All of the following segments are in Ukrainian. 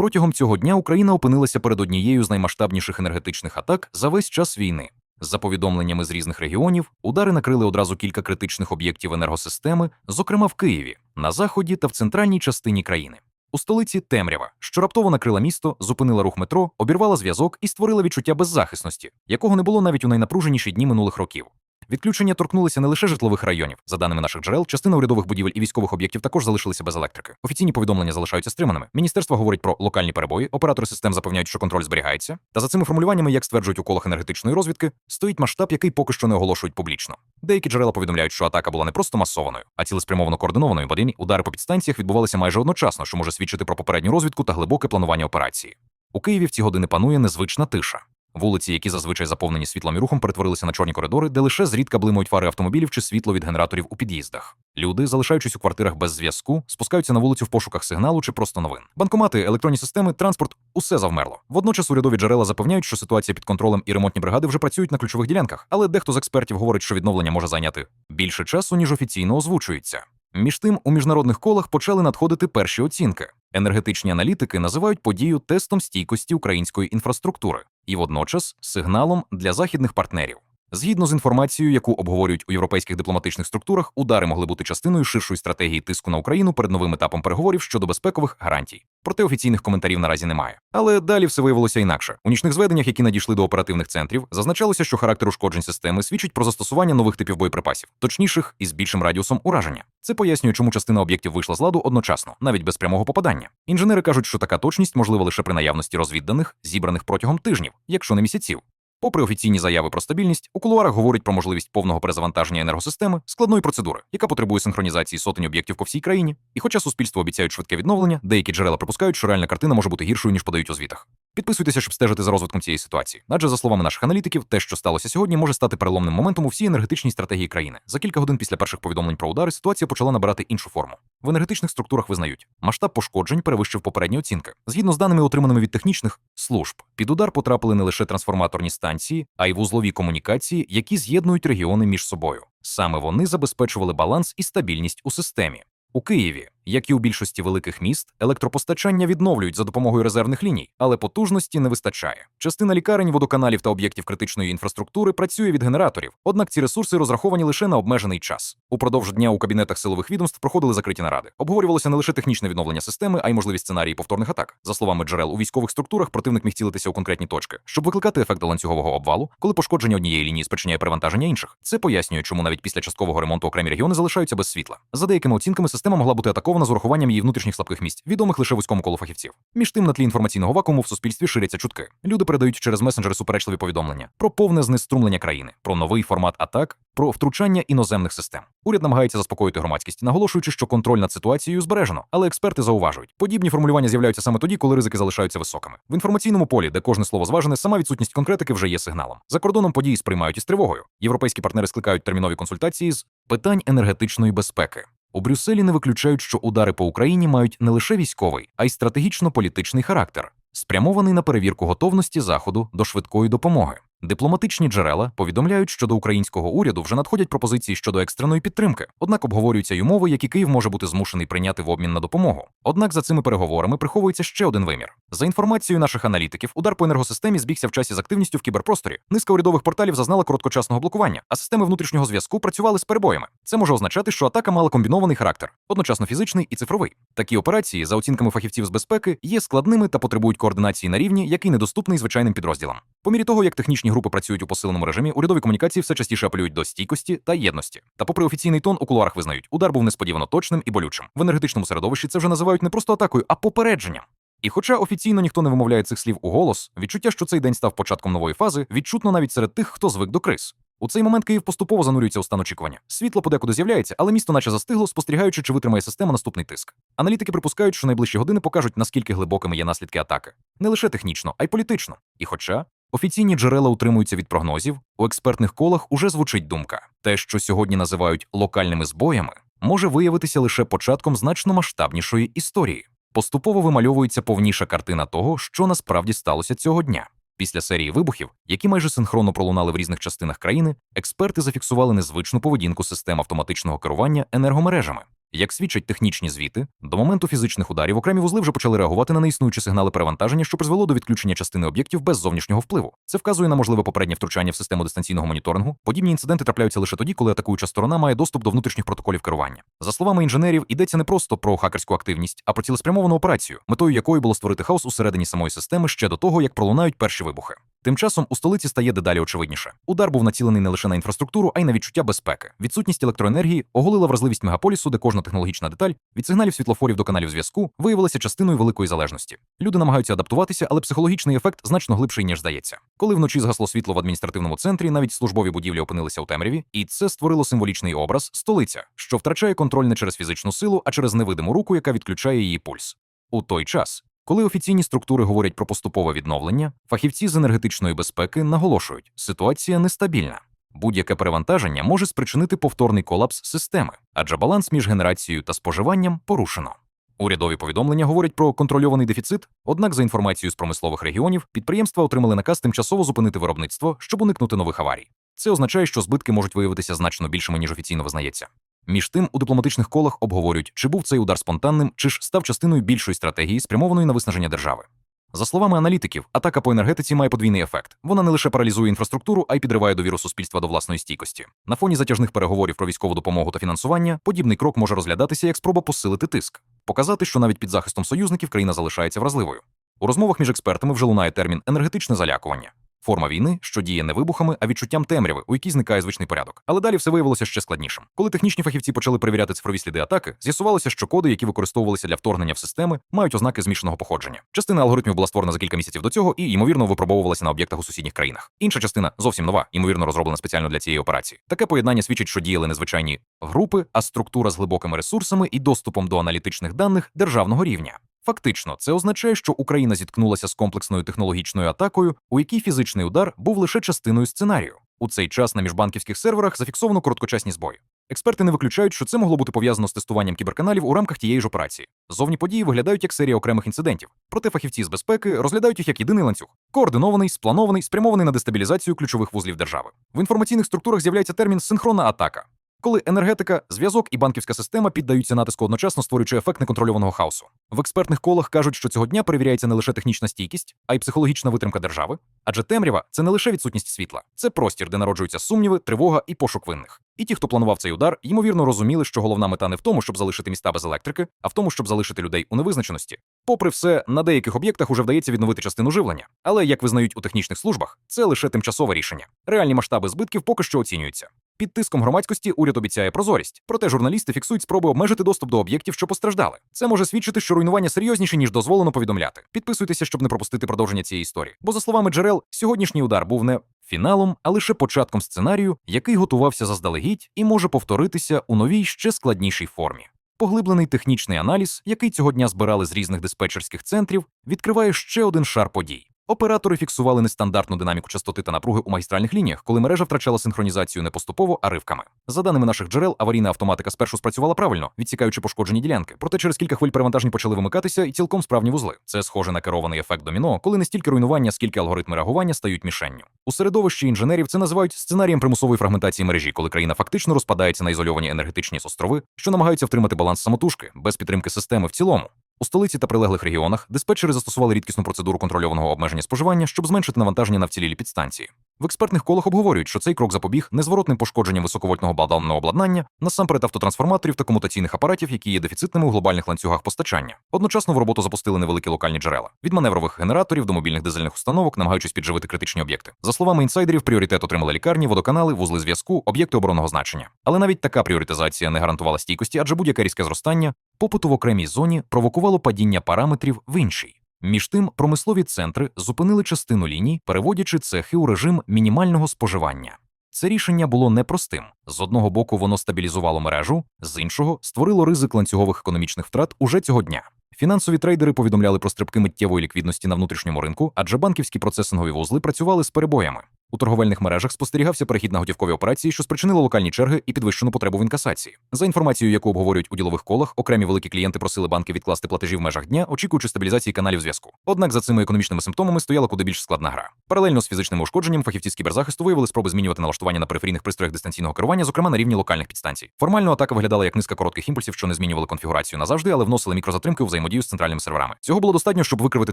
Протягом цього дня Україна опинилася перед однією з наймасштабніших енергетичних атак за весь час війни. За повідомленнями з різних регіонів, удари накрили одразу кілька критичних об'єктів енергосистеми, зокрема в Києві, на заході та в центральній частині країни. У столиці темрява, що раптово накрила місто, зупинила рух метро, обірвала зв'язок і створила відчуття беззахисності, якого не було навіть у найнапруженіші дні минулих років. Відключення торкнулися не лише житлових районів. За даними наших джерел, частина урядових будівель і військових об'єктів також залишилися без електрики. Офіційні повідомлення залишаються стриманими. Міністерство говорить про локальні перебої, оператори систем запевняють, що контроль зберігається. Та за цими формулюваннями, як стверджують у колах енергетичної розвідки, стоїть масштаб, який поки що не оголошують публічно. Деякі джерела повідомляють, що атака була не просто масованою, а цілеспрямовано координованою, бо удари по підстанціях відбувалися майже одночасно, що може свідчити про попередню розвідку та глибоке планування операції. У Києві в ці години панує незвична тиша. Вулиці, які зазвичай заповнені світлом і рухом, перетворилися на чорні коридори, де лише зрідка блимають фари автомобілів чи світло від генераторів у під'їздах. Люди, залишаючись у квартирах без зв'язку, спускаються на вулицю в пошуках сигналу чи просто новин. Банкомати, електронні системи, транспорт усе завмерло. Водночас урядові джерела запевняють, що ситуація під контролем і ремонтні бригади вже працюють на ключових ділянках, але дехто з експертів говорить, що відновлення може зайняти більше часу, ніж офіційно озвучується. Між тим, у міжнародних колах почали надходити перші оцінки. Енергетичні аналітики називають подію тестом стійкості української інфраструктури і водночас сигналом для західних партнерів. Згідно з інформацією, яку обговорюють у європейських дипломатичних структурах, удари могли бути частиною ширшої стратегії тиску на Україну перед новим етапом переговорів щодо безпекових гарантій. Проте офіційних коментарів наразі немає. Але далі все виявилося інакше. У нічних зведеннях, які надійшли до оперативних центрів, зазначалося, що характер ушкоджень системи свідчить про застосування нових типів боєприпасів, точніших і з більшим радіусом ураження. Це пояснює, чому частина об'єктів вийшла з ладу одночасно, навіть без прямого попадання. Інженери кажуть, що така точність можлива лише при наявності розвідданих, зібраних протягом тижнів, якщо не місяців. Попри офіційні заяви про стабільність, у кулуарах говорять про можливість повного перезавантаження енергосистеми, складної процедури, яка потребує синхронізації сотень об'єктів по всій країні. І хоча суспільство обіцяють швидке відновлення, деякі джерела припускають, що реальна картина може бути гіршою, ніж подають у звітах. Підписуйтеся, щоб стежити за розвитком цієї ситуації. Адже, за словами наших аналітиків, те, що сталося сьогодні, може стати переломним моментом у всій енергетичній стратегії країни. За кілька годин після перших повідомлень про удари ситуація почала набирати іншу форму. В енергетичних структурах визнають, масштаб пошкоджень перевищив попередні оцінки. Згідно з даними, отриманими від технічних служб, під удар потрапили не лише трансформаторні станції, а й вузлові комунікації, які з'єднують регіони між собою. Саме вони забезпечували баланс і стабільність у системі. У Києві, як і у більшості великих міст, електропостачання відновлюють за допомогою резервних ліній, але потужності не вистачає. Частина лікарень, водоканалів та об'єктів критичної інфраструктури працює від генераторів, однак ці ресурси розраховані лише на обмежений час. Упродовж дня у кабінетах силових відомств проходили закриті наради. Обговорювалося не лише технічне відновлення системи, а й можливі сценарії повторних атак. За словами джерел у військових структурах, противник міг цілитися у конкретні точки, щоб викликати ефект ланцюгового обвалу, коли пошкодження однієї лінії спричиняє перевантаження інших. Це пояснює, чому навіть після часткового ремонту окремі регіони залишаються без світла. За деякими оцінками, система могла бути атакована з урахуванням її внутрішніх слабких місць, відомих лише вузькому колу фахівців. Між тим, на тлі інформаційного вакууму в суспільстві ширяться чутки. Люди передають через месенджери суперечливі повідомлення про повне знеструмлення країни, про новий формат атак, про втручання іноземних систем. Уряд намагається заспокоїти громадськість, наголошуючи, що контроль над ситуацією збережено, але експерти зауважують, подібні формулювання з'являються саме тоді, коли ризики залишаються високими. В інформаційному полі, де кожне слово зважене, сама відсутність конкретики вже є сигналом. За кордоном події сприймають із тривогою. Європейські партнери скликають термінові консультації з питань енергетичної безпеки. У Брюсселі не виключають, що удари по Україні мають не лише військовий, а й стратегічно-політичний характер, спрямований на перевірку готовності Заходу до швидкої допомоги. Дипломатичні джерела повідомляють, що до українського уряду вже надходять пропозиції щодо екстреної підтримки, однак обговорюються й умови, які Київ може бути змушений прийняти в обмін на допомогу. Однак за цими переговорами приховується ще один вимір. За інформацією наших аналітиків, удар по енергосистемі збігся в часі з активністю в кіберпросторі. Низка урядових порталів зазнала короткочасного блокування, а системи внутрішнього зв'язку працювали з перебоями. Це може означати, що атака мала комбінований характер, одночасно фізичний і цифровий. Такі операції, за оцінками фахівців з безпеки, є складними та потребують координації на рівні, який недоступний звичайним підрозділам. По мірі того, як технічні групи працюють у посиленому режимі, урядові комунікації все частіше апелюють до стійкості та єдності. Та, попри офіційний тон, у кулуарах визнають, удар був несподівано точним і болючим. В енергетичному середовищі це вже називають не просто атакою, а попередженням. І хоча офіційно ніхто не вимовляє цих слів у голос, відчуття, що цей день став початком нової фази, відчутно навіть серед тих, хто звик до криз. У цей момент Київ поступово занурюється у стан очікування. Світло подекуди з'являється, але місто наче застигло, спостерігаючи, чи витримає система наступний тиск. Аналітики припускають, що найближчі години покажуть, наскільки глибокими є наслідки атаки, не лише технічно, а й політично. І хоча офіційні джерела утримуються від прогнозів, у експертних колах уже звучить думка: те, що сьогодні називають локальними збоями, може виявитися лише початком значно масштабнішої історії. Поступово вимальовується повніша картина того, що насправді сталося цього дня. Після серії вибухів, які майже синхронно пролунали в різних частинах країни, експерти зафіксували незвичну поведінку систем автоматичного керування енергомережами. Як свідчать технічні звіти, до моменту фізичних ударів окремі вузли вже почали реагувати на неіснуючі сигнали перевантаження, що призвело до відключення частини об'єктів без зовнішнього впливу. Це вказує на можливе попереднє втручання в систему дистанційного моніторингу. Подібні інциденти трапляються лише тоді, коли атакуюча сторона має доступ до внутрішніх протоколів керування. За словами інженерів, йдеться не просто про хакерську активність, а про цілеспрямовану операцію, метою якої було створити хаос усередині самої системи ще до того, як пролунають перші вибухи. Тим часом у столиці стає дедалі очевидніше. Удар був націлений не лише на інфраструктуру, а й на відчуття безпеки. Відсутність електроенергії оголила вразливість мегаполісу, де кожна технологічна деталь від сигналів світлофорів до каналів зв'язку виявилася частиною великої залежності. Люди намагаються адаптуватися, але психологічний ефект значно глибший ніж здається. Коли вночі згасло світло в адміністративному центрі, навіть службові будівлі опинилися у темряві, і це створило символічний образ столиця, що втрачає контроль не через фізичну силу, а через невидиму руку, яка відключає її пульс. У той час коли офіційні структури говорять про поступове відновлення, фахівці з енергетичної безпеки наголошують, ситуація нестабільна. Будь-яке перевантаження може спричинити повторний колапс системи, адже баланс між генерацією та споживанням порушено. Урядові повідомлення говорять про контрольований дефіцит, однак, за інформацією з промислових регіонів, підприємства отримали наказ тимчасово зупинити виробництво, щоб уникнути нових аварій. Це означає, що збитки можуть виявитися значно більшими, ніж офіційно визнається. Між тим, у дипломатичних колах обговорюють, чи був цей удар спонтанним, чи ж став частиною більшої стратегії, спрямованої на виснаження держави. За словами аналітиків, атака по енергетиці має подвійний ефект. Вона не лише паралізує інфраструктуру, а й підриває довіру суспільства до власної стійкості. На фоні затяжних переговорів про військову допомогу та фінансування подібний крок може розглядатися як спроба посилити тиск, показати, що навіть під захистом союзників країна залишається вразливою. У розмовах між експертами вже лунає термін енергетичне залякування. Форма війни, що діє не вибухами, а відчуттям темряви, у якій зникає звичний порядок. Але далі все виявилося ще складнішим. Коли технічні фахівці почали перевіряти цифрові сліди атаки, з'ясувалося, що коди, які використовувалися для вторгнення в системи, мають ознаки змішаного походження. Частина алгоритмів була створена за кілька місяців до цього і, ймовірно, випробовувалася на об'єктах у сусідніх країнах. Інша частина зовсім нова, ймовірно, розроблена спеціально для цієї операції. Таке поєднання свідчить, що діяли незвичайні групи, а структура з глибокими ресурсами і доступом до аналітичних даних державного рівня. Фактично, це означає, що Україна зіткнулася з комплексною технологічною атакою, у якій фізичний удар був лише частиною сценарію. У цей час на міжбанківських серверах зафіксовано короткочасні збої. Експерти не виключають, що це могло бути пов'язано з тестуванням кіберканалів у рамках тієї ж операції. Зовні події виглядають як серія окремих інцидентів, проте фахівці з безпеки розглядають їх як єдиний ланцюг, координований, спланований, спрямований на дестабілізацію ключових вузлів держави. В інформаційних структурах з'являється термін синхронна атака. Коли енергетика, зв'язок і банківська система піддаються натиску одночасно, створюючи ефект неконтрольованого хаосу. В експертних колах кажуть, що цього дня перевіряється не лише технічна стійкість, а й психологічна витримка держави. Адже темрява це не лише відсутність світла, це простір, де народжуються сумніви, тривога і пошук винних. І ті, хто планував цей удар, ймовірно розуміли, що головна мета не в тому, щоб залишити міста без електрики, а в тому, щоб залишити людей у невизначеності. Попри все, на деяких об'єктах уже вдається відновити частину живлення. Але, як визнають у технічних службах, це лише тимчасове рішення. Реальні масштаби збитків поки що оцінюються. Під тиском громадськості уряд обіцяє прозорість, проте журналісти фіксують спроби обмежити доступ до об'єктів, що постраждали. Це може свідчити, що руйнування серйозніше, ніж дозволено повідомляти. Підписуйтеся, щоб не пропустити продовження цієї історії. Бо, за словами джерел, сьогоднішній удар був не фіналом, а лише початком сценарію, який готувався заздалегідь і може повторитися у новій ще складнішій формі. Поглиблений технічний аналіз, який цього дня збирали з різних диспетчерських центрів, відкриває ще один шар подій. Оператори фіксували нестандартну динаміку частоти та напруги у магістральних лініях, коли мережа втрачала синхронізацію не поступово, а ривками. За даними наших джерел, аварійна автоматика спершу спрацювала правильно, відсікаючи пошкоджені ділянки. Проте через кілька хвиль перевантажень почали вимикатися і цілком справні вузли. Це схоже на керований ефект доміно, коли не стільки руйнування, скільки алгоритми реагування стають мішенню. У середовищі інженерів це називають сценарієм примусової фрагментації мережі, коли країна фактично розпадається на ізольовані енергетичні острови, що намагаються втримати баланс самотужки без підтримки системи в цілому. У столиці та прилеглих регіонах диспетчери застосували рідкісну процедуру контрольованого обмеження споживання, щоб зменшити навантаження на вцілілі підстанції. В експертних колах обговорюють, що цей крок запобіг незворотним пошкодженням високовольтного балданного обладнання, насамперед автотрансформаторів та комутаційних апаратів, які є дефіцитними у глобальних ланцюгах постачання. Одночасно в роботу запустили невеликі локальні джерела від маневрових генераторів до мобільних дизельних установок, намагаючись підживити критичні об'єкти. За словами інсайдерів, пріоритет отримали лікарні, водоканали, вузли зв'язку, об'єкти оборонного значення. Але навіть така пріоритизація не гарантувала стійкості, адже будь-яке різке зростання попиту в окремій зоні провокувало падіння параметрів в іншій. Між тим, промислові центри зупинили частину ліній, переводячи цехи у режим мінімального споживання. Це рішення було непростим. З одного боку, воно стабілізувало мережу, з іншого створило ризик ланцюгових економічних втрат уже цього дня. Фінансові трейдери повідомляли про стрибки миттєвої ліквідності на внутрішньому ринку, адже банківські процесингові вузли працювали з перебоями. У торговельних мережах спостерігався перехід на готівкові операції, що спричинило локальні черги і підвищену потребу в інкасації. За інформацією, яку обговорюють у ділових колах, окремі великі клієнти просили банки відкласти платежі в межах дня, очікуючи стабілізації каналів зв'язку. Однак за цими економічними симптомами стояла куди більш складна гра. Паралельно з фізичним ушкодженням фахівці з кіберзахисту виявили спроби змінювати налаштування на периферійних пристроях дистанційного керування, зокрема на рівні локальних підстанцій. Формально атака виглядала як низка коротких імпульсів, що не змінювали конфігурацію назавжди, але вносили мікрозатримки у взаємодію з центральними серверами. Цього було достатньо, щоб викривити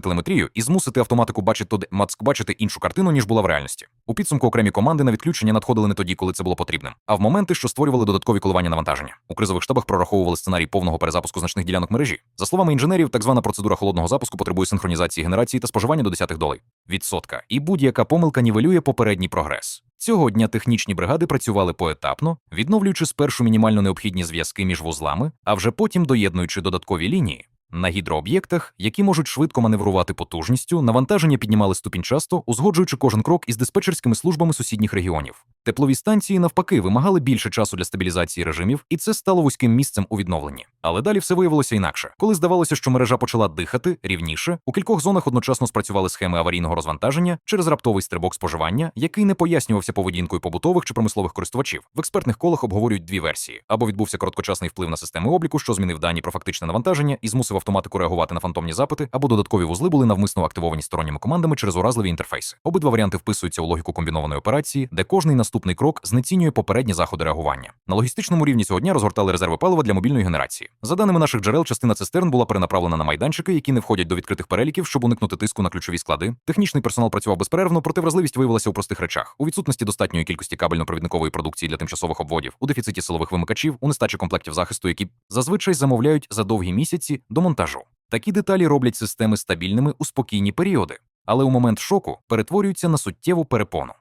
телеметрію і змусити автоматику бачити бачити іншу картину, ніж була в реальності. У підсумку окремі команди на відключення надходили не тоді, коли це було потрібним, а в моменти, що створювали додаткові коливання навантаження. У кризових штабах прораховували сценарій повного перезапуску значних ділянок мережі. За словами інженерів, так звана процедура холодного запуску потребує синхронізації генерації та споживання до десятих долей відсотка, і будь-яка помилка нівелює попередній прогрес. Цього дня технічні бригади працювали поетапно, відновлюючи спершу мінімально необхідні зв'язки між вузлами, а вже потім доєднуючи додаткові лінії. На гідрооб'єктах, які можуть швидко маневрувати потужністю, навантаження піднімали ступінь часто, узгоджуючи кожен крок із диспетчерськими службами сусідніх регіонів. Теплові станції, навпаки, вимагали більше часу для стабілізації режимів, і це стало вузьким місцем у відновленні. Але далі все виявилося інакше. Коли здавалося, що мережа почала дихати рівніше, у кількох зонах одночасно спрацювали схеми аварійного розвантаження через раптовий стрибок споживання, який не пояснювався поведінкою побутових чи промислових користувачів. В експертних колах обговорюють дві версії: або відбувся короткочасний вплив на системи обліку, що змінив дані про фактичне навантаження і змусив автоматику реагувати на фантомні запити, або додаткові вузли були навмисно активовані сторонніми командами через уразливі інтерфейси. Обидва варіанти вписуються у логіку комбінованої операції, де кожний наступний крок знецінює попередні заходи реагування. На логістичному рівні цього дня розгортали резерви палива для мобільної генерації. За даними наших джерел, частина цистерн була перенаправлена на майданчики, які не входять до відкритих переліків, щоб уникнути тиску на ключові склади. Технічний персонал працював безперервно, проте вразливість виявилася у простих речах: у відсутності достатньої кількості кабельно-провідникової продукції для тимчасових обводів, у дефіциті силових вимикачів, у нестачі комплектів захисту, які зазвичай замовляють за довгі місяці до монтажу. Такі деталі роблять системи стабільними у спокійні періоди, але у момент шоку перетворюються на суттєву перепону.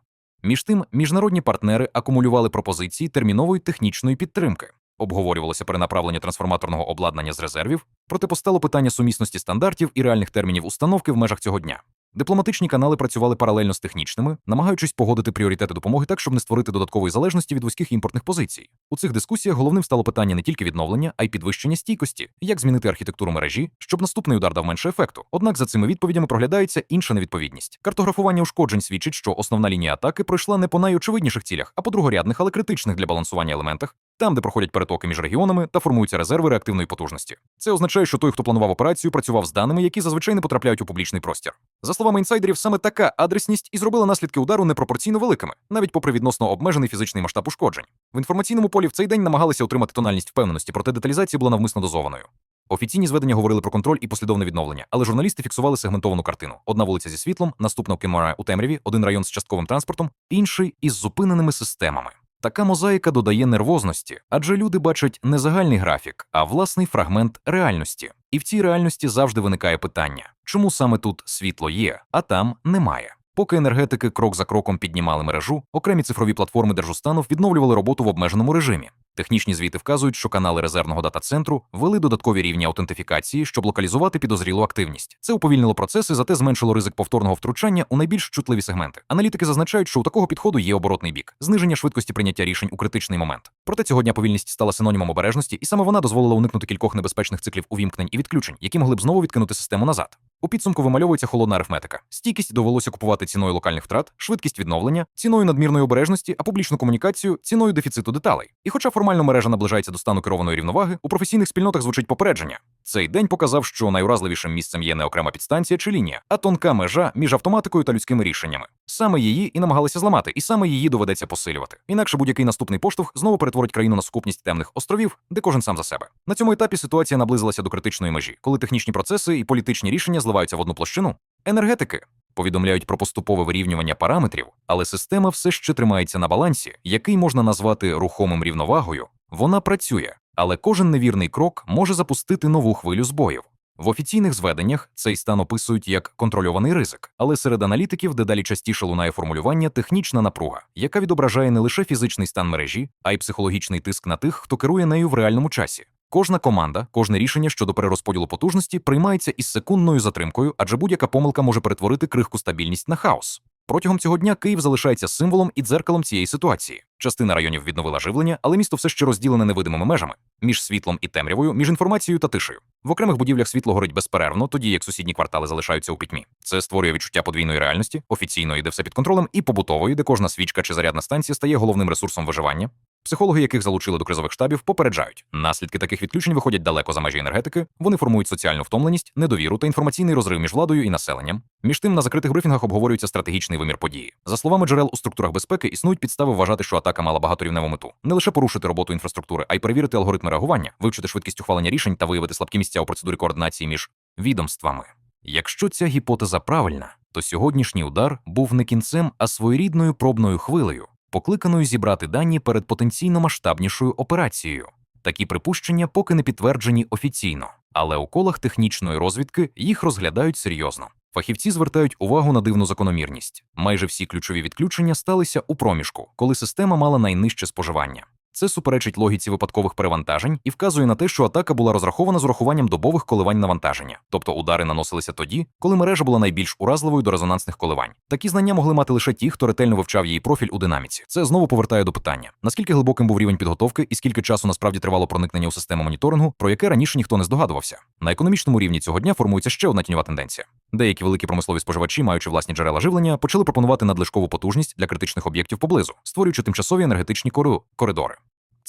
Між тим, міжнародні партнери акумулювали пропозиції термінової технічної підтримки. Обговорювалося перенаправлення трансформаторного обладнання з резервів, проте постало питання сумісності стандартів і реальних термінів установки в межах цього дня. Дипломатичні канали працювали паралельно з технічними, намагаючись погодити пріоритети допомоги так, щоб не створити додаткової залежності від вузьких імпортних позицій. У цих дискусіях головним стало питання не тільки відновлення, а й підвищення стійкості, як змінити архітектуру мережі, щоб наступний удар дав менше ефекту. Однак за цими відповідями проглядається інша невідповідність. Картографування ушкоджень свідчить, що основна лінія атаки пройшла не по найочевидніших цілях, а по другорядних, але критичних для балансування елементах, там, де проходять перетоки між регіонами та формуються резерви реактивної потужності. Це означає, що той, хто планував операцію, працював з даними, які зазвичай не потрапляють у публічний простір. За словами інсайдерів, саме така адресність і зробила наслідки удару непропорційно великими, навіть попри відносно обмежений фізичний масштаб ушкоджень. В інформаційному полі в цей день намагалися отримати тональність впевненості, проте деталізація була навмисно дозованою. Офіційні зведення говорили про контроль і послідовне відновлення, але журналісти фіксували сегментовану картину: одна вулиця зі світлом, наступна в Кемара у темряві, один район з частковим транспортом, інший із зупиненими системами. Така мозаїка додає нервозності, адже люди бачать не загальний графік, а власний фрагмент реальності. І в цій реальності завжди виникає питання: чому саме тут світло є, а там немає? Поки енергетики крок за кроком піднімали мережу, окремі цифрові платформи Держустанов відновлювали роботу в обмеженому режимі. Технічні звіти вказують, що канали резервного дата-центру ввели додаткові рівні аутентифікації, щоб локалізувати підозрілу активність. Це уповільнило процеси, зате зменшило ризик повторного втручання у найбільш чутливі сегменти. Аналітики зазначають, що у такого підходу є оборотний бік зниження швидкості прийняття рішень у критичний момент. Проте цього дня повільність стала синонімом обережності, і саме вона дозволила уникнути кількох небезпечних циклів увімкнень і відключень, які могли б знову відкинути систему назад. У підсумку вимальовується холодна арифметика. Стійкість довелося купувати ціною локальних втрат, швидкість відновлення, ціною надмірної обережності, а публічну комунікацію ціною дефіциту деталей. І хоча формально мережа наближається до стану керованої рівноваги, у професійних спільнотах звучить попередження. Цей день показав, що найуразливішим місцем є не окрема підстанція чи лінія, а тонка межа між автоматикою та людськими рішеннями. Саме її і намагалися зламати, і саме її доведеться посилювати. Інакше будь-який наступний поштовх знову перетворить країну на сукупність темних островів, де кожен сам за себе. На цьому етапі ситуація наблизилася до критичної межі, коли технічні процеси і політичні рішення зливаються в одну площину. Енергетики повідомляють про поступове вирівнювання параметрів, але система все ще тримається на балансі, який можна назвати рухомим рівновагою. Вона працює, але кожен невірний крок може запустити нову хвилю збоїв. В офіційних зведеннях цей стан описують як контрольований ризик, але серед аналітиків дедалі частіше лунає формулювання технічна напруга, яка відображає не лише фізичний стан мережі, а й психологічний тиск на тих, хто керує нею в реальному часі. Кожна команда, кожне рішення щодо перерозподілу потужності приймається із секундною затримкою, адже будь-яка помилка може перетворити крихку стабільність на хаос. Протягом цього дня Київ залишається символом і дзеркалом цієї ситуації. Частина районів відновила живлення, але місто все ще розділене невидимими межами між світлом і темрявою, між інформацією та тишею. В окремих будівлях світло горить безперервно, тоді як сусідні квартали залишаються у пітьмі. Це створює відчуття подвійної реальності, офіційної, де все під контролем, і побутової, де кожна свічка чи зарядна станція стає головним ресурсом виживання. Психологи, яких залучили до кризових штабів, попереджають, наслідки таких відключень виходять далеко за межі енергетики. Вони формують соціальну втомленість, недовіру та інформаційний розрив між владою і населенням. Між тим на закритих брифінгах обговорюється стратегічний вимір події. За словами джерел у структурах безпеки, існують підстави вважати, що атака мала багаторівневу мету не лише порушити роботу інфраструктури, а й перевірити алгоритми реагування, вивчити швидкість ухвалення рішень та виявити слабкі місця у процедурі координації між відомствами. Якщо ця гіпотеза правильна, то сьогоднішній удар був не кінцем, а своєрідною пробною хвилею, покликаною зібрати дані перед потенційно масштабнішою операцією. Такі припущення поки не підтверджені офіційно, але у колах технічної розвідки їх розглядають серйозно. Фахівці звертають увагу на дивну закономірність. Майже всі ключові відключення сталися у проміжку, коли система мала найнижче споживання. Це суперечить логіці випадкових перевантажень і вказує на те, що атака була розрахована з урахуванням добових коливань навантаження, тобто удари наносилися тоді, коли мережа була найбільш уразливою до резонансних коливань. Такі знання могли мати лише ті, хто ретельно вивчав її профіль у динаміці. Це знову повертає до питання: наскільки глибоким був рівень підготовки і скільки часу насправді тривало проникнення у систему моніторингу, про яке раніше ніхто не здогадувався. На економічному рівні цього дня формується ще одна тіньова тенденція. Деякі великі промислові споживачі, маючи власні джерела живлення, почали пропонувати надлишкову потужність для критичних об'єктів поблизу, створюючи тимчасові енергетичні коридори.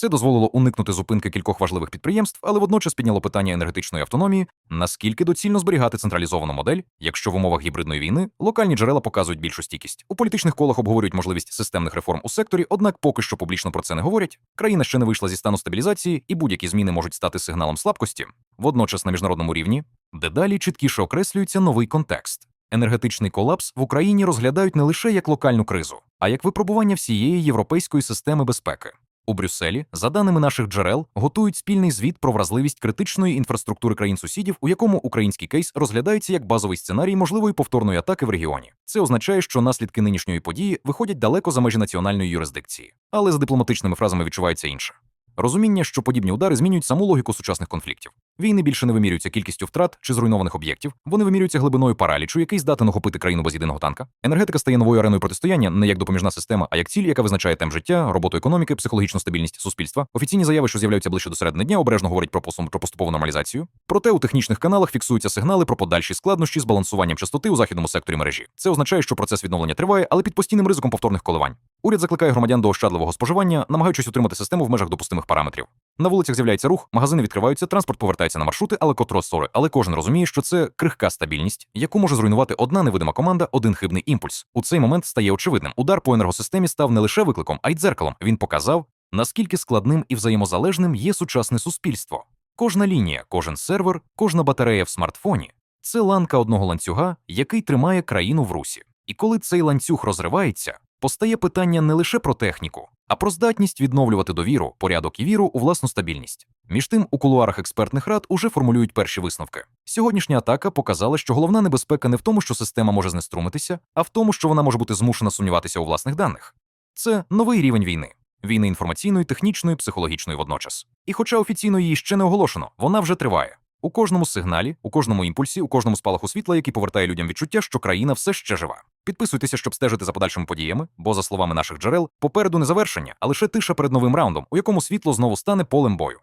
Це дозволило уникнути зупинки кількох важливих підприємств, але водночас підняло питання енергетичної автономії, наскільки доцільно зберігати централізовану модель, якщо в умовах гібридної війни локальні джерела показують більшу стійкість. У політичних колах обговорюють можливість системних реформ у секторі, однак поки що публічно про це не говорять. Країна ще не вийшла зі стану стабілізації, і будь-які зміни можуть стати сигналом слабкості. Водночас на міжнародному рівні дедалі чіткіше окреслюється новий контекст. Енергетичний колапс в Україні розглядають не лише як локальну кризу, а як випробування всієї європейської системи безпеки. У Брюсселі, за даними наших джерел, готують спільний звіт про вразливість критичної інфраструктури країн-сусідів, у якому український кейс розглядається як базовий сценарій можливої повторної атаки в регіоні. Це означає, що наслідки нинішньої події виходять далеко за межі національної юрисдикції, але за дипломатичними фразами відчувається інше. Розуміння, що подібні удари змінюють саму логіку сучасних конфліктів. Війни більше не вимірюються кількістю втрат чи зруйнованих об'єктів, вони вимірюються глибиною паралічу, який здатен охопити країну без єдиного танка. Енергетика стає новою ареною протистояння не як допоміжна система, а як ціль, яка визначає темп життя, роботу економіки, психологічну стабільність суспільства. Офіційні заяви, що з'являються ближче до середини дня, обережно говорять про посум про поступову нормалізацію. Проте у технічних каналах фіксуються сигнали про подальші складнощі з балансуванням частоти у західному секторі мережі. Це означає, що процес відновлення триває, але під постійним ризиком повторних коливань. Уряд закликає громадян до ощадливого споживання, намагаючись утримати систему в межах допустимих параметрів. На вулицях з'являється рух, магазини відкриваються, транспорт повертається на маршрути, але котро сори. Але кожен розуміє, що це крихка стабільність, яку може зруйнувати одна невидима команда, один хибний імпульс. У цей момент стає очевидним. Удар по енергосистемі став не лише викликом, а й дзеркалом. Він показав, наскільки складним і взаємозалежним є сучасне суспільство. Кожна лінія, кожен сервер, кожна батарея в смартфоні це ланка одного ланцюга, який тримає країну в русі. І коли цей ланцюг розривається, постає питання не лише про техніку, а про здатність відновлювати довіру, порядок і віру у власну стабільність. Між тим, у кулуарах експертних рад уже формулюють перші висновки. Сьогоднішня атака показала, що головна небезпека не в тому, що система може знеструмитися, а в тому, що вона може бути змушена сумніватися у власних даних. Це новий рівень війни. Війни інформаційної, технічної, психологічної водночас. І хоча офіційно її ще не оголошено, вона вже триває. У кожному сигналі, у кожному імпульсі, у кожному спалаху світла, який повертає людям відчуття, що країна все ще жива. Підписуйтеся, щоб стежити за подальшими подіями, бо, за словами наших джерел, попереду не завершення, а лише тиша перед новим раундом, у якому світло знову стане полем бою.